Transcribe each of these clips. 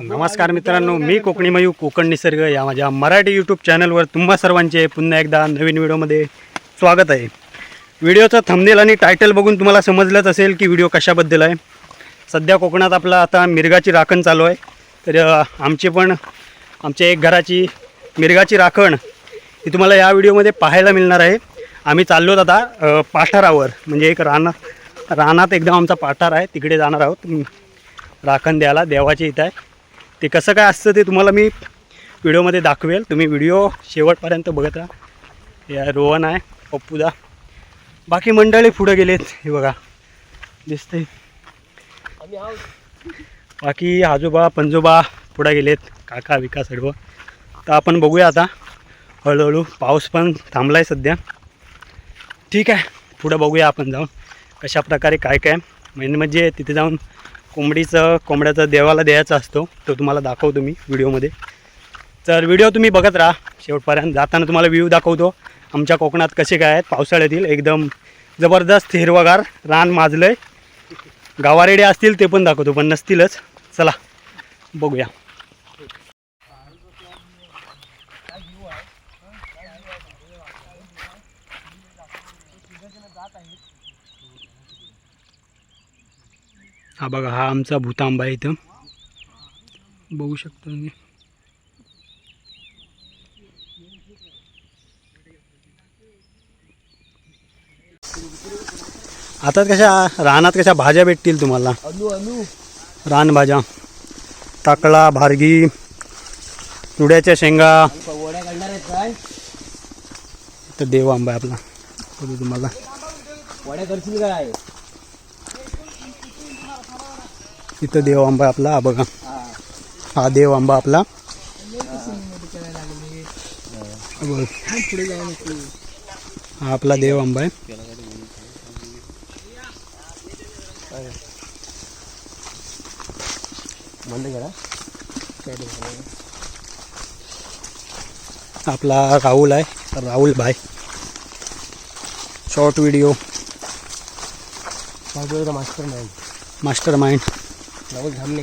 नमस्कार मित्रांनो मी कोकणी मयू कोकण निसर्ग या माझ्या मराठी यूट्यूब चॅनलवर तुम्हा सर्वांचे पुन्हा एकदा नवीन व्हिडिओमध्ये स्वागत आहे. व्हिडिओचं थंबनेल आणि टायटल बघून तुम्हाला समजलंच असेल की व्हिडिओ कशाबद्दल आहे. सध्या कोकणात आपला आता मिरगाची राखण चालू आहे. तर आमचे पण आमच्या एक घराची मिरगाची राखण ही तुम्हाला या व्हिडिओमध्ये पाहायला मिळणार आहे. आम्ही चाललो आता पाठारावर. म्हणजे एक राना रानात एकदम आमचा पाठार आहे. तिकडे जाणार आहोत. राखण द्यायला देवाची इथं आहे. ते कसं काय असतं ते तुम्हाला मी व्हिडिओमध्ये दाखवेल. तुम्ही व्हिडिओ शेवटपर्यंत बघत राहा. या रोहन आहे पप्पूदा. बाकी मंडळी पुढं गेलेत. हे बघा दिसते बाकी आजोबा पंजोबा पुढं गेलेत. काका विका सर्व. तर आपण बघूया आता. हळूहळू पाऊस पण थांबला आहे सध्या. ठीक आहे पुढं बघूया आपण जाऊन कशा प्रकारे काय काय. मेन म्हणजे तिथे जाऊन कोंबडीचं कोंबड्याचं देवाला द्यायचा असतो तो तुम्हाला दाखवतो मी व्हिडिओमध्ये. तर व्हिडिओ तुम्ही बघत राहा. शेवटपर्यंत जाताना तुम्हाला व्ह्यू दाखवतो. आमच्या कोकणात कसे काय आहेत पावसाळ्यातील एकदम जबरदस्त हिरवगार रान माजलं आहे गावारेडे असतील ते पण दाखवतो पण नसतीलच. चला बघूया. हा बघा हा आमचा भूतांबा आहे इथं. बघू शकता तुम्ही. आता कशा रानात कशा भाज्या भेटतील तुम्हाला? अनु अनु. रानभाज्या टाकळा भारगी तुड्याच्या शेंगा. इथं देव आंबा आपला. तुम्हाला. वड्या करशील काय? इथं देव आंबा आपला. हा बघा. हा देव आंबा आपला. हा आपला देव आंबा आहे. आपला राहुल आहे. राहुल भाई. शॉर्ट व्हिडिओ मास्टर नाही मास्टर माइंड राहुल धामणे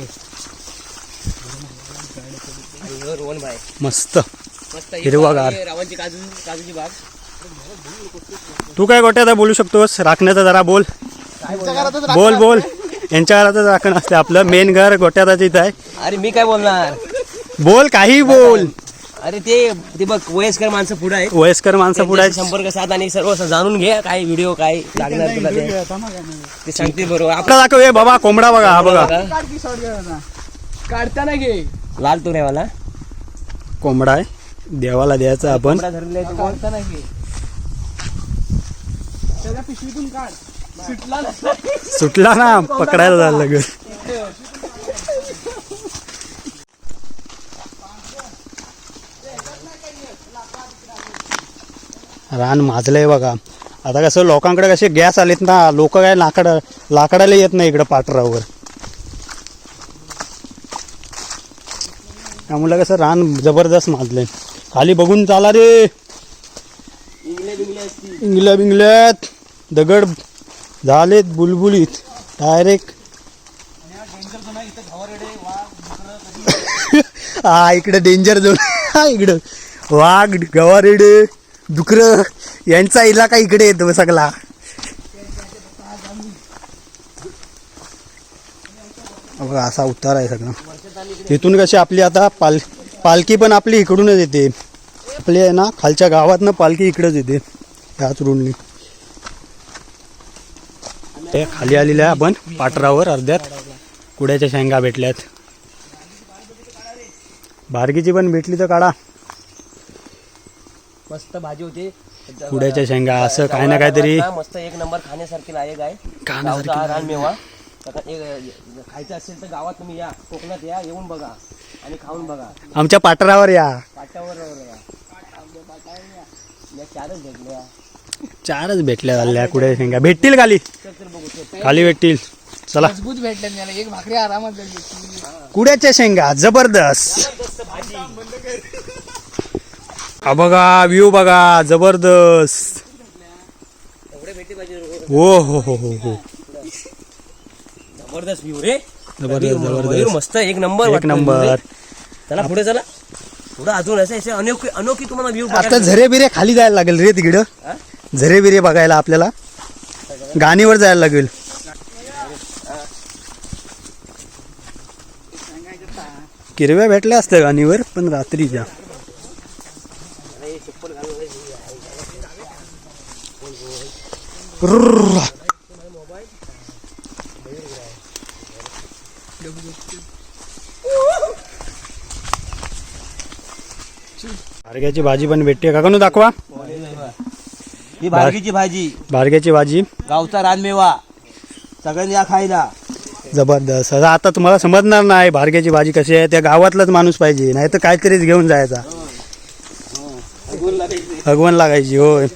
रोहन भाई मस्त मस्त हिरवागार. रावांची काजू काजूची बाग. तू काय गोट्यात बोलू शकतोस? राखण्याचं जरा बोल. बोल बोल. यांच्या घरातच राखण असते आपलं. मेन घर गोट्यातच इथं आहे. अरे मी काय बोलणार? बोल काही बोल. अरे ते ते बघ वयस्कर माणसं पुढे आहेत. वयस्कर माणसं पुढे आहेत. त्यांच्याशी संपर्क साध आणि सर्व जाणून घे काय व्हिडिओ काय लागणार तुला ते. ते सांगते बरोबर. आपला दाखव ए बाबा कोंबडा बघा हा बघा. काढताना घे. लाल तो वाला कोंबडा आहे. देवाला द्यायचा आपण. काढताना घे. त्याच्या पिशवीतून काढ. सुटला सुटला ना पकडायला झालं लगेच. रान माजलंय बघा. आता कसं लोकांकडे कसे गॅस आलेत ना लोक काय लाकड लाकडाला येत नाही इकडं पाटरावर. त्यामुळे कसं रान जबरदस्त माजलंय. खाली बघून चाला रे. इंगल्या बिंगल्यात. दगड झालेत बुलबुलीत. डायरेक्ट. हा इकडे डेंजर झोन हा इकडं. वाघ गवारेडे डुकर यांचा इलाका इकडे येतो सगळा. बघा असा उतार आहे सगळा. तिथून कशी आपली आता पाल पालखी पण आपली इकडूनच येते. आपली आहे ना खालच्या गावातनं पालखी इकडेच येते ह्याच रोडनी ते खाली आलेल्या आपण पाटरावर अर्ध्यात. कुड्याच्या शेंगा भेटल्यात. बारगीची पण भेटली तर काढा. मस्त भाजी होती. कुड्याच्या शेंगा असं काही ना काहीतरी मस्त एक नंबर खाण्यासारखी लायक आहे. रानमेवा खायचं असेल तर गावात तुम्ही या. कोकणात या येऊन बघा. आणि खाऊन बघा. आमच्या पाटरावर या. या. चारच भेटल्या. चारच भेटल्या झाल्या कुड्याच्या शेंगा. भेटतील खाली. खाली भेटतील. चला. मजबूत भेटलं मला एक भाकरी आरामात भेटली. कुड्याच्या शेंगा जबरदस्त. हा बघा व्ह्यू बघा जबरदस्त. हो हो हो हो हो. जबरदस्त व्ह्यू रे. जबरदस्त मयूर जबरदस्त. मस्त एक नंबर एक नंबर. चला पुढे चला. पुढे अजून असे असे अनोखी अनोखी तुम्हाला व्ह्यू आता झरे बिरे खाली जायला लागेल रे तिकडं? झरे बिरे बघायला आपल्याला. गाणीवर जायला लागेल. किरव्या भेटल्या असत्या गाणीवर पण रात्रीच्या. भारग्याची भाजी पण भेटते. का कनू दाखवा. ही भारगीची भाजी. भारग्याची भाजी. गावचा रानमेवा. सगळ्यांनी या खायला. जबरदस्त. आता आता तुम्हाला समजणार नाही भारग्याची भाजी कशी आहे. त्या गावातलाच माणूस पाहिजे. नाही तर काहीतरीच घेऊन जायचा. भगवान लागायची होय.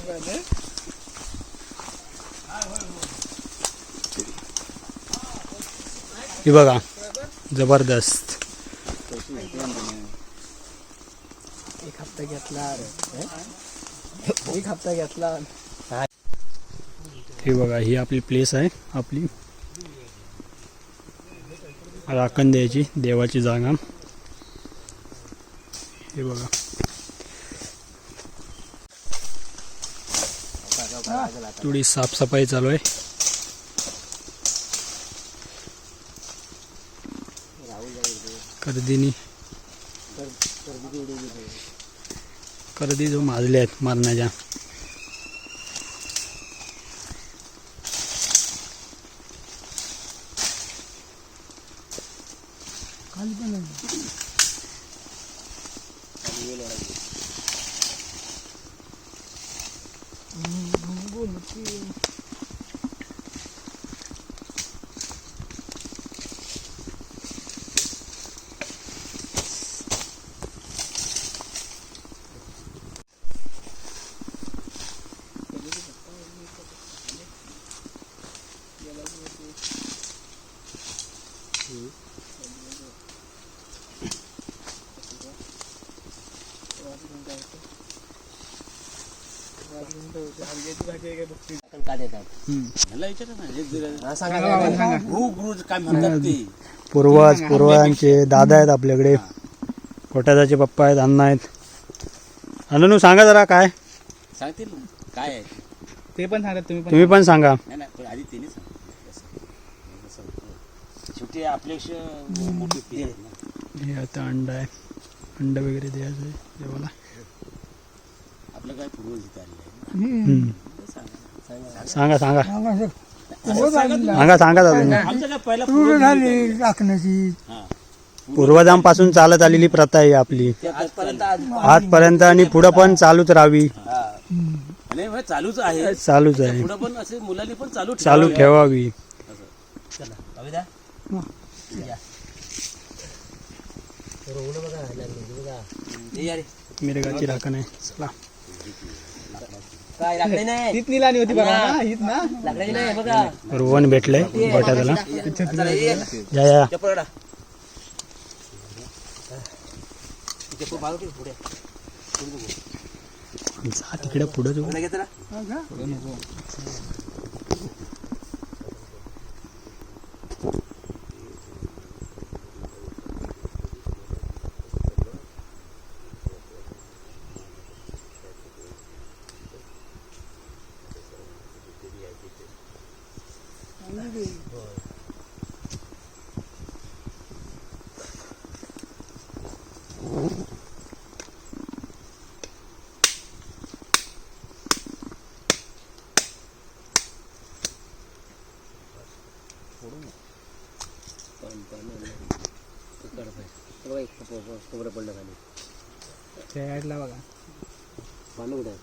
ही बघा जबरदस्त. एक हप्ता घेतला एक हप्ता घेतला. हे बघा ही आपली प्लेस आहे आपली. राखण द्यायची देवाची जागा. हे बघा. थोडी साफसफाई चालू आहे. कर्दीनी कर्दी जो माजले आहेत मारण्याच्या का देतात हा, सांगा, सांगा. पूर्वज पूर्वजांचे दादा आहेत आपल्याकडे. कोट्यादाचे पप्पा आहेत अण्णा आहेत. अण्णू सांगा जरा काय? सांगतील काय आहे ते पण सांगत तुम्ही पण तुम्ही पण सांगा. नाही नाही पण आधी कसं शेवटी मोठी ना हे आता अंडा आहे. अंड वगैरे द्यायचं आहे देवाला. आपलं काय पूर्वज इथं आलेलं आहे? हम्म. सांगा सांगा. सांगा सांगा. दादा पहिला पूर्वज राखण्याची. हा. पूर्वजांपासून चालत आलेली प्रथा आहे आपली. आजपर्यंत आज- आजपर्यंत आणि पुढं पण चालूच राहावी. नाही चालूच आहे. चालूच आहे. पुढं पण असे मुलांनी पण चालू चालू ठेवावे. मिरगाची राखण आहे. चला. काय नाही? निलानी होती बघा ना हीच ना? नाही बघा. रोवन भेटलंय चला, ये, ये. या या. चप्पल काढा. चप्पल बाजूला ठेव, पुढे. जा तिकडे पुढे जाऊ. पुढे ना बघा, एक कोपरं- कोपरं पडलं खाली साईडला बघा. पानं कुठे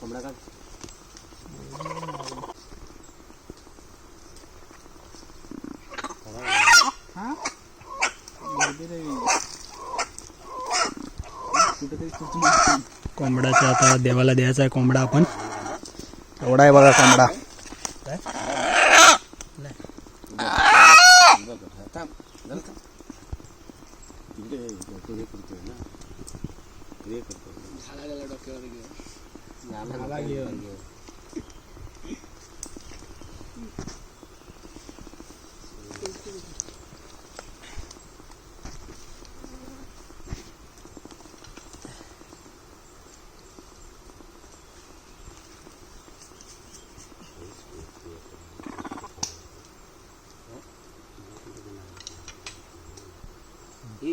कोंबडा काढ कोंबडाचा आता देवाला द्यायचा आहे कोंबडा आपण. एवढा आहे बघा कोंबडा तिकडे तो हे करतोय ना हे करतोय झाडाला डोक्यावर घेऊन झाला झाला घेऊन.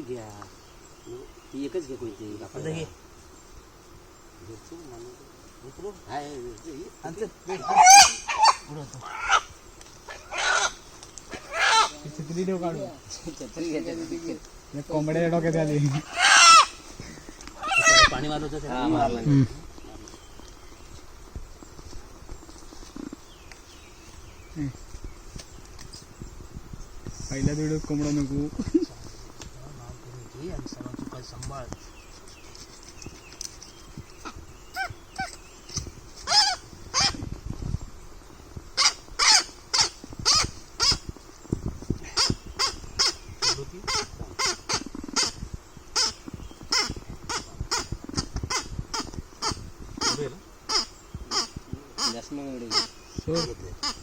ही घ्या ही एकच घे कोणती आता घे. छत्री काढू छत्री घ्यायची. कोंबड्या डोक्यात आली. पाणी मारलं होतं हा, मारलं. पहिल्या व्हिडिओ कोंबडा नको. सांभाळ जास्त मग एवढे घे.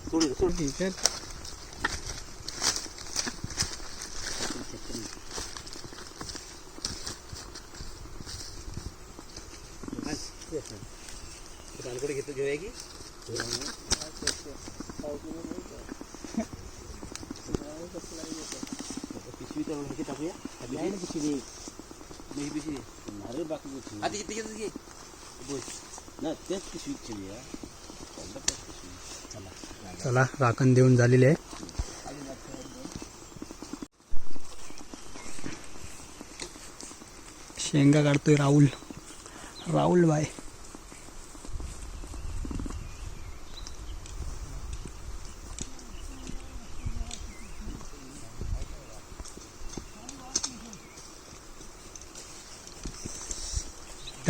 सोड सोड की, घेतो घेऊया की पिशवी तर ह्याची टाकूया आहे ना पिशवी. नाही पिशवी अरे बाकी पिशवी. आधी किती घेतो घे ना तेच पिशवी पिशवी पिशवी. चला राखण देऊन झालेले आहे शेंगा काढतोय राहुल राहुल बाय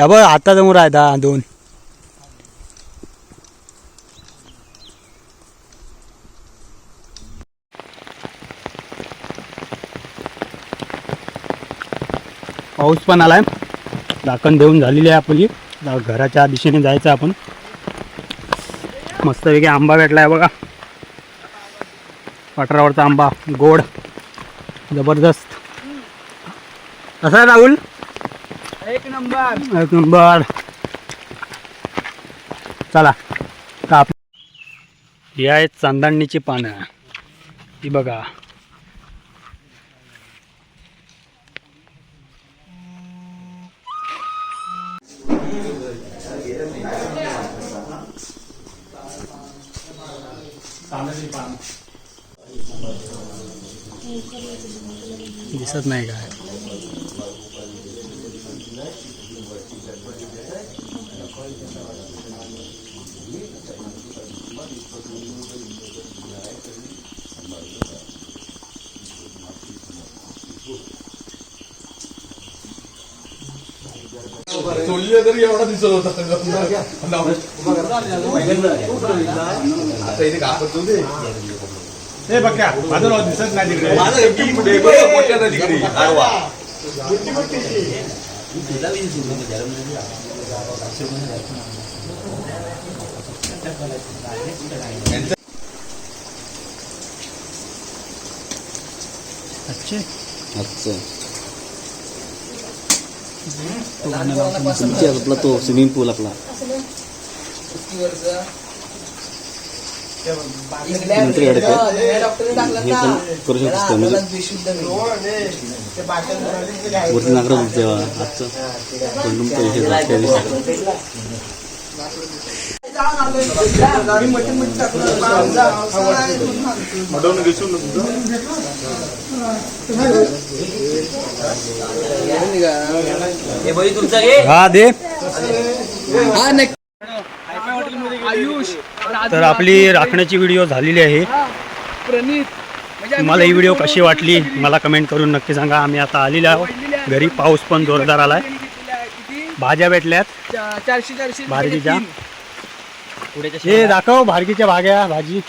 या बघ आता समोर आहे दहा दोन. पाऊस पण आलाय. दाखण देऊन झालेली आहे आपली. घराच्या दिशेने जायचं आपण. मस्तपैकी आंबा भेटलाय बघा. पटरावरचा आंबा गोड. जबरदस्त. कसा आहे राहुल? एक नंबर एक नंबर चला काप ही आहेत चांदणीची पानं ही बघा दिसत नाही काय सोडले तरी एवढा दिसत होता आता इथे कापत होते हे बघा माझं नाव दिसत नाही तिकडे. माझं तिकडे. आडवा अच्छे. आपला तो स्विमिंग पूल आपला. नंतर हे पण करू? म्हणजे वरती नागरा तेव्हा आजचं. पैसे जात हे. तुमचा हा दे. तर आपली राखण्याची व्हिडिओ झालेली आहे. तुम्हाला ही व्हिडिओ कशी वाटली मला कमेंट करून नक्की सांगा. आम्ही आता आलेलो आहोत. घरी पाऊस पण जोरदार आलाय. भाज्या भेटल्यात. चारशे हे दाखव भारगीच्या भाग्या भाजी.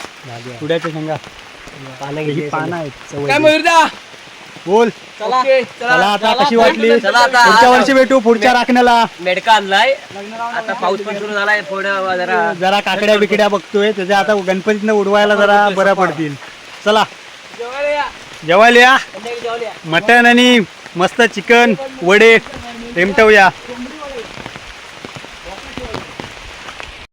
पुड्याच्या शेंगा. पानं ही घे पानं आहेत. चवळी. काय मयुरदा? बोल. चला. चला. आता कशी वाटली? चला आता. पुढच्या वर्षी भेटू पुढच्या राखण्याला. मेडका आणलाय. आता पाऊस पण सुरू झालाय थोडं जरा जरा काकड्या बिकड्या बघतोय त्याच्या आता गणपतीनं उडवायला जरा बऱ्या पडतील. चला. जेवायला या. मटण आणि मस्त चिकन वडे. रेमटवूया.